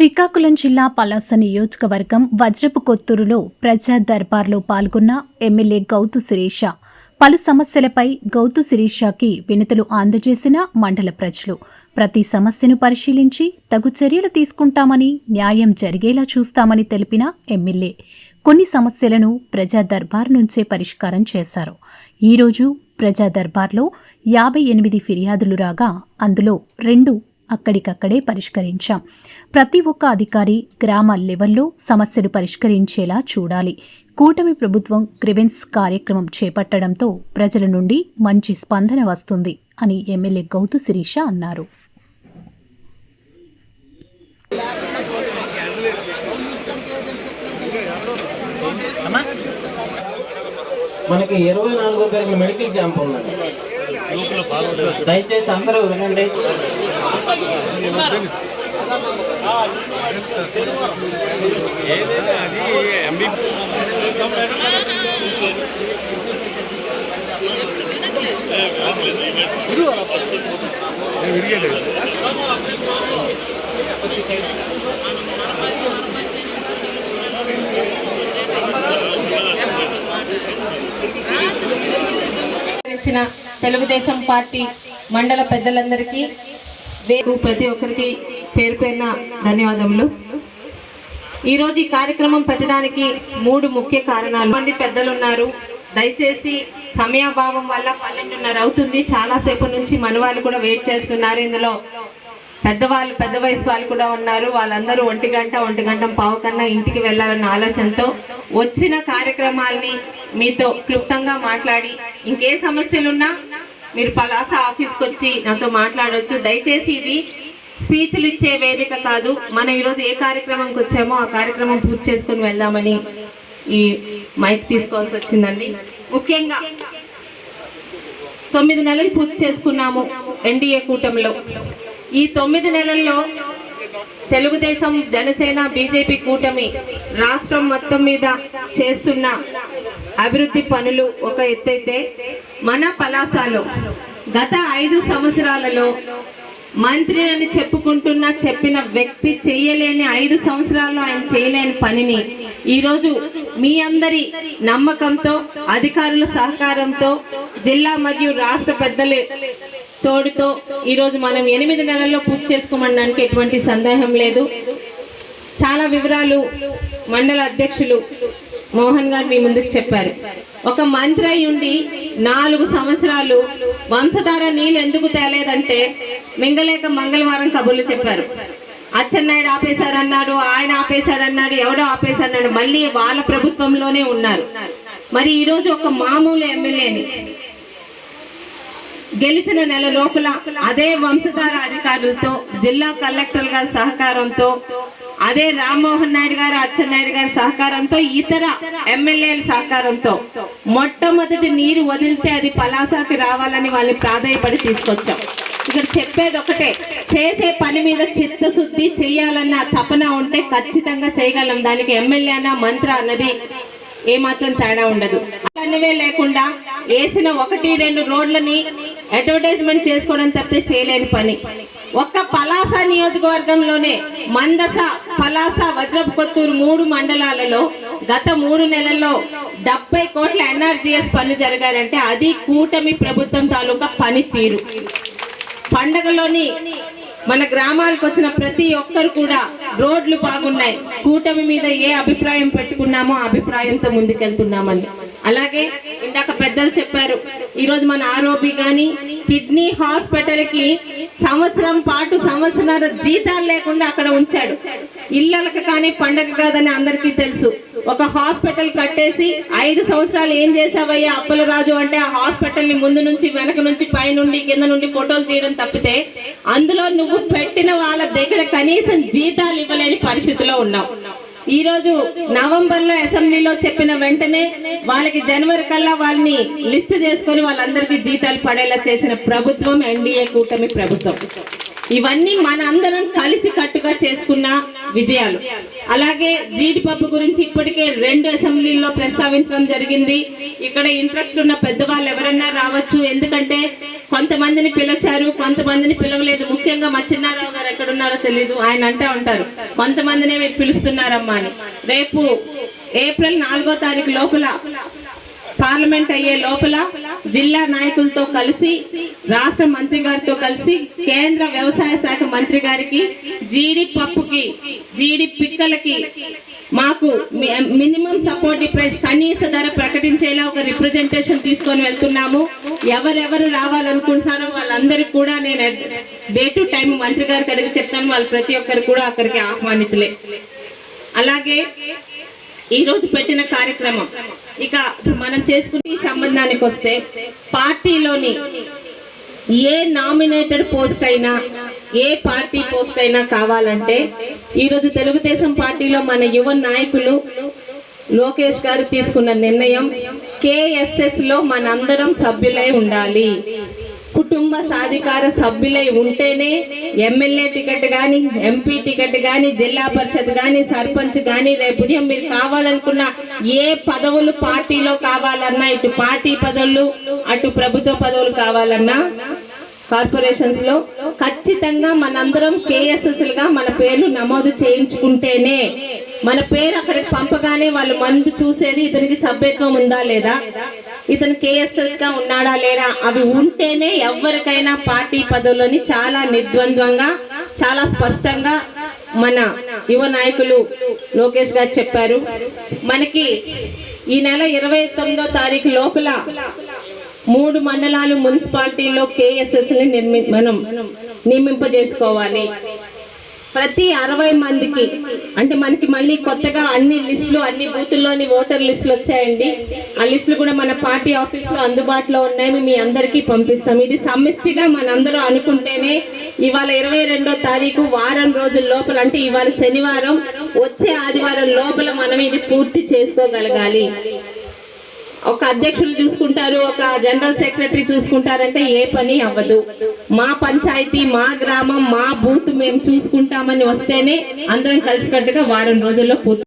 శ్రీకాకుళం జిల్లా పలాస నియోజకవర్గం వజ్రపు కొత్తూరులో ప్రజా దర్బార్లో పాల్గొన్న ఎమ్మెల్యే గౌతు శిరీష. పలు సమస్యలపై గౌతు శిరీషకి వినతులు అందజేసిన మండల ప్రజలు. ప్రతి సమస్యను పరిశీలించి తగు చర్యలు తీసుకుంటామని న్యాయం జరిగేలా చూస్తామని తెలిపిన ఎమ్మెల్యే. కొన్ని సమస్యలను ప్రజా దర్బార్ నుంచే పరిష్కారం చేశారు. ఈరోజు ప్రజా దర్బార్లో యాభై ఎనిమిది ఫిర్యాదులు రాగా అందులో రెండు అక్కడికక్కడే పరిష్కరించాం. ప్రతి ఒక్క అధికారి గ్రామ లెవెల్లో సమస్యలు పరిష్కరించేలా చూడాలి. కూటమి ప్రభుత్వం గ్రివెన్స్ కార్యక్రమం చేపట్టడంతో ప్రజల నుండి మంచి స్పందన వస్తుంది అని ఎమ్మెల్యే గౌతు శిరీష అన్నారు. మనకి ఇరవై నాలుగో తారీఖు మెడికల్ క్యాంప్ ఉందండి. దయచేసి అందరూ వినండి. ఇచ్చిన తెలుగుదేశం పార్టీ మండల పెద్దలందరికీ వేగు ప్రతి ఒక్కరికి పేరు పేరున ధన్యవాదములు. ఈరోజు ఈ కార్యక్రమం పెట్టడానికి మూడు ముఖ్య కారణాలు. మంది పెద్దలు ఉన్నారు దయచేసి సమయాభావం వల్ల పన్నెండున్నర అవుతుంది. చాలాసేపు నుంచి మనవాళ్ళు కూడా వెయిట్ చేస్తున్నారు. ఇందులో పెద్దవాళ్ళు పెద్ద వయసు వాళ్ళు కూడా ఉన్నారు. వాళ్ళందరూ ఒంటి గంట ఒంటి గంట పావు కన్నా ఇంటికి వెళ్ళాలన్న ఆలోచనతో వచ్చిన కార్యక్రమాల్ని మీతో క్లుప్తంగా మాట్లాడి ఇంకే సమస్యలున్నా మీరు పలాస ఆఫీస్కి వచ్చి నాతో మాట్లాడవచ్చు దయచేసి ఇది స్పీచ్లు ఇచ్చే వేదిక కాదు. మనం ఈరోజు ఏ కార్యక్రమంకి వచ్చామో ఆ కార్యక్రమం పూర్తి చేసుకుని వెళ్దామని ఈ మైక్ తీసుకోవాల్సి వచ్చిందండి ముఖ్యంగా తొమ్మిది నెలలు పూర్తి చేసుకున్నాము ఎన్డీఏ కూటమిలో. ఈ తొమ్మిది నెలల్లో తెలుగుదేశం జనసేన బీజేపీ కూటమి రాష్ట్రం మొత్తం మీద చేస్తున్న అభివృద్ధి పనులు ఒక ఎత్తైతే మన పలాసలో గత ఐదు సంవత్సరాలలో మంత్రి అని చెప్పుకుంటున్న చెప్పిన వ్యక్తి చేయలేని ఐదు సంవత్సరాల్లో ఆయన చేయలేని పనిని ఈరోజు మీ అందరి నమ్మకంతో అధికారుల సహకారంతో జిల్లా మరియు రాష్ట్ర పెద్దలు తోడుతో ఈరోజు మనం ఎనిమిది నెలల్లో పూర్తి చేసుకోమనడానికి ఎటువంటి సందేహం లేదు. చాలా వివరాలు మండల అధ్యక్షులు మోహన్ గారు మీ ముందుకు చెప్పారు. ఒక మంత్రి అయి ఉండి నాలుగు సంవత్సరాలు వంశధార నీళ్ళు ఎందుకు తేలేదంటే మింగలేక మంగళవారం కబుర్లు చెప్పారు. అచ్చెన్నాయుడు ఆపేశారన్నాడు ఆయన ఆపేశారన్నాడు ఎవడో ఆపేశారన్నాడు మళ్ళీ వాళ్ళ ప్రభుత్వంలోనే ఉన్నారు. మరి ఈరోజు ఒక మామూలు ఎమ్మెల్యేని గెలిచిన నెల లోపల అదే వంశధార అధికారులతో జిల్లా కలెక్టర్ గారి సహకారంతో అదే రామ్మోహన్ నాయుడు గారు అచ్చెన్నాయుడు గారి సహకారంతో ఇతర ఎమ్మెల్యేల సహకారంతో మొట్టమొదటి నీరు వదిలితే అది పలాసాకి రావాలని వాళ్ళని ప్రాధాయపడి తీసుకొచ్చాం. ఇక్కడ చెప్పేది ఒకటే చేసే పని మీద చిత్తశుద్ధి చేయాలన్న తపన ఉంటే ఖచ్చితంగా చేయగలం. దానికి ఎమ్మెల్యే అన్న మంత్ర అన్నది ఏమాత్రం తేడా ఉండదు. అన్నవే లేకుండా వేసిన ఒకటి రెండు రోడ్లని అడ్వర్టైజ్మెంట్ చేసుకోవడం తప్పితే చేయలేని పని. ఒక్క పలాస నియోజకవర్గంలోనే మందస పలాస వజ్రపు కొత్తూరు మూడు మండలాలలో గత మూడు నెలల్లో డెబ్బై కోట్ల ఎన్ఆర్జీఎస్ పనులు జరిగారంటే అది కూటమి ప్రభుత్వం తాలూకా పనితీరు. పండగలోని మన గ్రామాలకు వచ్చిన ప్రతి ఒక్కరు కూడా రోడ్లు బాగున్నాయి. కూటమి మీద ఏ అభిప్రాయం పెట్టుకున్నామో ఆ అభిప్రాయంతో ముందుకెళ్తున్నామని అలాగే ఇందాక పెద్దలు చెప్పారు ఈరోజు మన ఆరోపి కానీ కిడ్నీ హాస్పిటల్కి సంవత్సరం పాటు సంవత్సరాల జీతాలు లేకుండా అక్కడ ఉంచాడు. ఇళ్ళలకు కానీ పండగ కాదని అందరికీ తెలుసు. ఒక హాస్పిటల్ కట్టేసి ఐదు సంవత్సరాలు ఏం చేసావయ్యా అప్పలరాజు అంటే ఆ హాస్పిటల్ని ముందు నుంచి వెనక నుంచి పైనుండి కింద నుండి ఫోటోలు తీయడం తప్పితే అందులో నువ్వు పెట్టిన వాళ్ళ దగ్గర కనీసం జీతాలు ఇవ్వలేని పరిస్థితిలో ఉన్నావు. ఈ రోజు నవంబర్లో అసెంబ్లీలో చెప్పిన వెంటనే వాళ్ళకి జనవరి కల్లా వాళ్ళని లిస్ట్ చేసుకొని వాళ్ళందరికీ జీతాలు పడేలా చేసిన ప్రభుత్వం ఎన్డీఏ కూటమి ప్రభుత్వం. ఇవన్నీ మన అందరం కలిసి కట్టుగా చేసుకున్న విజయాలు. అలాగే జీడిపప్పు గురించి ఇప్పటికే రెండు అసెంబ్లీల్లో ప్రస్తావించడం జరిగింది. ఇక్కడ ఇంట్రెస్ట్ ఉన్న పెద్దవాళ్ళు ఎవరన్నా రావచ్చు. ఎందుకంటే కొంతమందిని పిలిచారు కొంతమందిని పిలవలేదు. ముఖ్యంగా మా చిన్నారావు గారు ఎక్కడున్నారో తెలియదు ఆయన అంటా ఉంటారు కొంతమందినే మీరు పిలుస్తున్నారమ్మా అని. రేపు ఏప్రిల్ నాలుగో తారీఖు లోపల పార్లమెంట్ అయ్యే లోపల జిల్లా నాయకులతో కలిసి రాష్ట్ర మంత్రి గారితో కలిసి కేంద్ర వ్యవసాయ శాఖ మంత్రి గారికి జీడి పప్పుకి జీడి పిక్కలకి మాకు మినిమం సపోర్ట్ ప్రైస్ కనీస ధర ప్రకటించేలా ఒక రిప్రజెంటేషన్ తీసుకొని వెళ్తున్నాము. ఎవరెవరు రావాలనుకుంటున్నారో వాళ్ళందరికీ కూడా నేను డే టు టైం మంత్రి గారికి అడిగి చెప్తాను. వాళ్ళు ప్రతి ఒక్కరు కూడా అక్కడికి ఆహ్వానితులే. అలాగే ఈరోజు పెట్టిన కార్యక్రమం. ఇక మనం చేసుకునే సంబంధానికి వస్తే పార్టీలోని ఏ నామినేటెడ్ పోస్ట్ అయినా ఏ పార్టీ పోస్ట్ అయినా కావాలంటే ఈరోజు తెలుగుదేశం పార్టీలో మన యువ నాయకులు లోకేష్ గారు తీసుకున్న నిర్ణయం కేఎస్ఎస్లో మనందరం సభ్యులై ఉండాలి. కుటుంబ సాధికార సభ్యులై ఉంటేనే ఎమ్మెల్యే టికెట్ కానీ ఎంపీ టికెట్ కానీ జిల్లా పరిషత్ కానీ సర్పంచ్ కానీ రేపు ఉదయం మీరు కావాలనుకున్న ఏ పదవులు పార్టీలో కావాలన్నా ఇటు పార్టీ పదవులు అటు ప్రభుత్వ పదవులు కావాలన్నా కార్పొరేషన్స్లో ఖచ్చితంగా మనందరం కేఎస్ఎస్ఎల్గా మన పేర్లు నమోదు చేయించుకుంటేనే మన పేరు అక్కడికి పంపగానే వాళ్ళు మందు చూసేది ఇతనికి సభ్యత్వం ఉందా లేదా? ఇతను కేఎస్ఎస్గా ఉన్నాడా లేడా? అవి ఉంటేనే ఎవరికైనా పార్టీ పదవులని చాలా నిర్ద్వంద్వంగా చాలా స్పష్టంగా మన యువ నాయకులు లోకేష్ గారు చెప్పారు. మనకి ఈ నెల ఇరవై తొమ్మిదో తారీఖు లోపల మూడు మండలాలు మున్సిపాలిటీలో కేఎస్ఎస్ని నిర్మి మనం నియమింపజేసుకోవాలి. ప్రతి అరవై మందికి అంటే మనకి మళ్ళీ కొత్తగా అన్ని లిస్టులు అన్ని బూతుల్లోని ఓటర్ లిస్టులు వచ్చాయండి. ఆ లిస్టులు కూడా మన పార్టీ ఆఫీస్లో అందుబాటులో ఉన్నాయి. మీ అందరికీ పంపిస్తాం. ఇది సమిష్టిగా మనందరూ అనుకుంటేనే ఇవాళ ఇరవై రెండో తారీఖు వారం రోజుల లోపల అంటే ఇవాళ శనివారం వచ్చే ఆదివారం లోపల మనం ఇది పూర్తి చేసుకోగలగాలి. ఒక అధ్యక్షులు చూసుకుంటారు ఒక జనరల్ సెక్రటరీ చూసుకుంటారంటే ఏ పని అవ్వదు. మా పంచాయతీ మా గ్రామం మా బూత్ మేము చూసుకుంటామని వస్తేనే అందరం కలిసికట్టుగా వారం రోజుల్లో పూర్తి